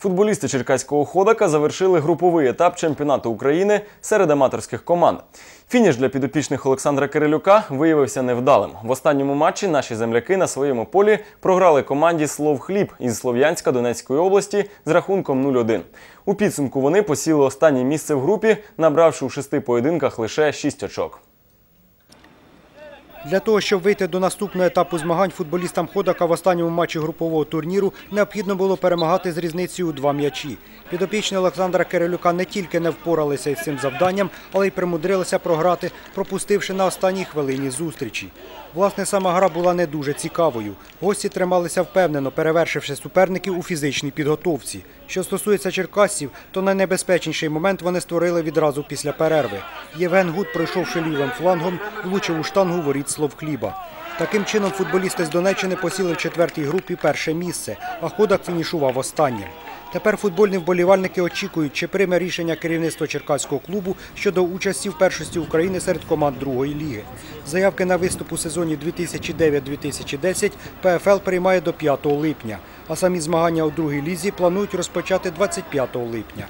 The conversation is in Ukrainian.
Футболісти черкаського ходака завершили груповий етап чемпіонату України серед аматорських команд. Фініш для підопічних Олександра Кирилюка виявився невдалим. В останньому матчі наші земляки на своєму полі програли команді Слов Хліб із Слов'янська Донецької області з рахунком 0-1. У підсумку вони посіли останнє місце в групі, набравши у шести поєдинках лише 6 очок. Для того, щоб вийти до наступного етапу змагань, футболістам Ходака в останньому матчі групового турніру необхідно було перемагати з різницею у два м'ячі. Підопічні Олександра Кирилюка не тільки не впоралися із цим завданням, але й примудрилися програти, пропустивши на останній хвилині зустрічі. Власне, сама гра була не дуже цікавою. Гості трималися впевнено, перевершивши суперників у фізичній підготовці. Що стосується черкасців, то найнебезпечніший момент вони створили відразу після перерви. Євген Гуд, пройшовши лівим флангом, влучив у штангу воріт слов хліба. Таким чином, футболісти з Донеччини посіли в четвертій групі перше місце, а ходак фінішував останнім. Тепер футбольні вболівальники очікують, чи прийме рішення керівництва Черкаського клубу щодо участі в першості України серед команд другої ліги. Заявки на виступ у сезоні 2009-2010 ПФЛ приймає до 5 липня, а самі змагання у другій лізі планують розпочати 25 липня.